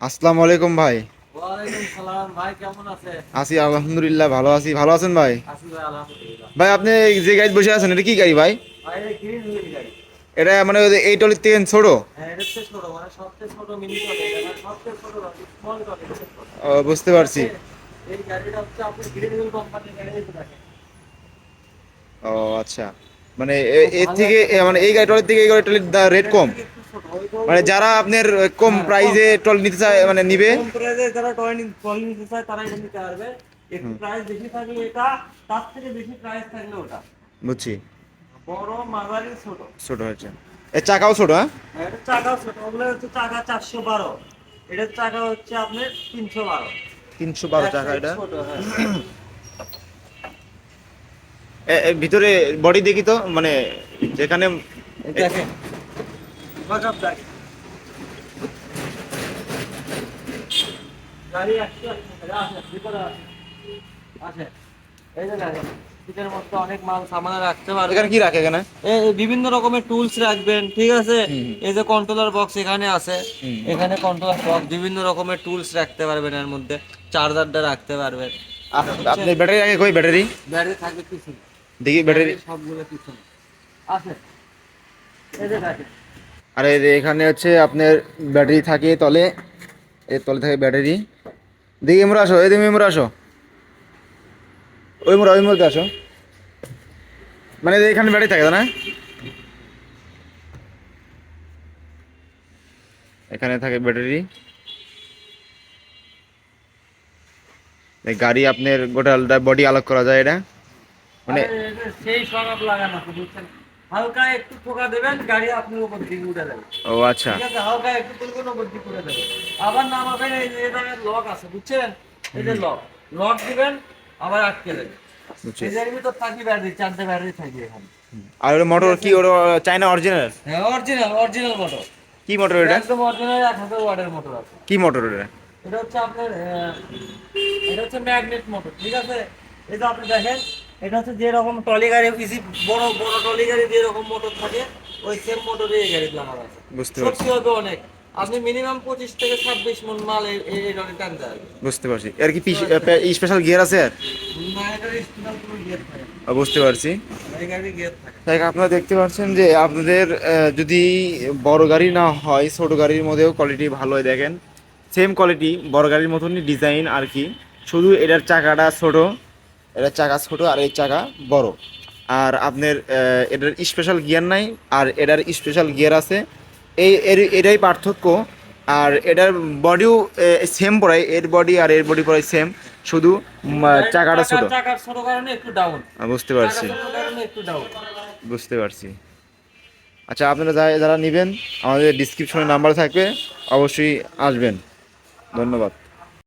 আসসালামু আলাইকুম ভাই। আছে আলহামদুলিল্লাহ ভালো আছি। ভালো আছেন ভাই? ভাই আপনি যে গাড়ি বসে আছেন এটা কি গাড়ি ভাই? এটা মানে এই টলির থেকে ছোট? হ্যাঁ মানে মিনি বুঝতে পারছি। ও আচ্ছা। মানে এর থেকে মানে এই গাড়ি টলির থেকে এই গাড়ি টলির রেট কম? মানে যারা আপনার কম প্রাইসে টল নিতে চায় মানে নিবে? কম প্রাইসে যারা টলি নিতে চায় তারা এটা নিতে পারবে। একটু প্রাইস বেশি থাকলে এটা তার থেকে বেশি প্রাইস থাকলে ওটা। বুঝছি। বড় মাঝারি ছোট। ছোট হচ্ছে এর চাকাও ছোট হ্যাঁ? এটা চাকা ছোট। ওগুলো হচ্ছে চাকা চারশো বারো। এটার চাকা হচ্ছে আপনার তিনশো বারো। তিনশো বারো টাকা এটা? ছোট, হ্যাঁ। ভিতরে বডি দেখি তো মানে যেখানে দেখেন। বাজাব দেখেন গাড়ি আসছে আসে ভিতরে আসে আসে এই যে দেখেন ভিতরের মধ্যে অনেক মাল সামান রাখতে পারবেন এখানে কি রাখে এখানে? এই এই বিভিন্ন রকমের টুলস রাখবেন ঠিক আছে? এই যে কন্ট্রোলার বক্স এখানে আছে। এখানে কন্ট্রোলার বক্স বিভিন্ন রকমের টুলস রাখতে পারবেন এর মধ্যে। চার্জারটা রাখতে পারবেন। ব্যাটারি রাখে কই ব্যাটারি? ব্যাটারি থাকবে পিছনে। দেখি ব্যাটারি। সবগুলো পিছনে। আছে এই যে দেখেন আর এখানে হচ্ছে আপনার ব্যাটারি থাকে তলে। এর তলে থাকে ব্যাটারি। দেখি মোড়া আসো তুমি মোড়া আসো। ওই মোড়া ওই মোড়তে আসো। মানে এখানে ব্যাটারি থাকে না? এখানে থাকে ব্যাটারি। গাড়ি আপনার গোটা বডি আলাদা করা যায় এটা। মানে সেই সরাব লাগানো হালকা একটু ঠোকা দেবেন গাড়ি আপনার উপর দিকে উঠে যাবে। ও আচ্ছা। ঠিক আছে হালকা একটু তুলবেন উপর দিকে উঠে যাবে। আবার নামাবেন এই যে এটা লক আছে বুঝছেন? এই যে লক। লক দিবেন আবার আটকে দেবেন। ভিতর থাকি ব্যাটারি চারটে ব্যাটারি এখানে। আর ওর মোটর কি ওর চায়না অরিজিনাল হ্যাঁ অরিজিনাল অরিজিনাল মোটর কি মোটর এটা? একদম অরিজিনাল এক হাজার ওয়াটের মোটর আছে। কি মোটর এটা? এটা হচ্ছে আপনার এটা হচ্ছে ম্যাগনেট মোটর ঠিক আছে? যে আপনি দেখেন এটা হচ্ছে যেরকম টলি গাড়ি ইজি বড় বড় টলি গাড়ি যেরকম মোটর থাকে ওই সেম মোটরে এই গাড়ি লাগানো আছে। বুঝতে পারছি। হবে অনেক। আপনি মিনিমাম পঁচিশ থেকে ছাব্বিশ মন মাল এই বুঝতে পারছি। এর কি স্পেশাল গিয়ার আছে? আর না এটার স্পিডাল কোনো গিয়ার থাকে বুঝতে পারছি। এই গাড়ি গিয়ার থাকে। তাই আপনারা দেখতে পাচ্ছেন যে আপনাদের যদি বড় গাড়ি না হয় ছোট গাড়ির মধ্যেও কোয়ালিটি ভালো হয় দেখেন। সেম কোয়ালিটি বড় গাড়ির মতনই ডিজাইন আর কি। শুধু এটার চাকাটা ছোট এটার চাকা ছোটো আর এই চাকা বড়। আর আপনার এটার স্পেশাল গিয়ার নাই আর এটার স্পেশাল গিয়ার আছে। এই এর এটাই পার্থক্য। আর এটার বডিও সেম পড়ায়। এর বডি আর এর বডি পড়ায় সেম শুধু চাকাটা ছোট। বুঝতে পারছি। বুঝতে পারছি। আচ্ছা আপনারা যা যারা নেবেন আমাদের ডিসক্রিপশনে নাম্বার থাকবে। অবশ্যই আসবেন। ধন্যবাদ।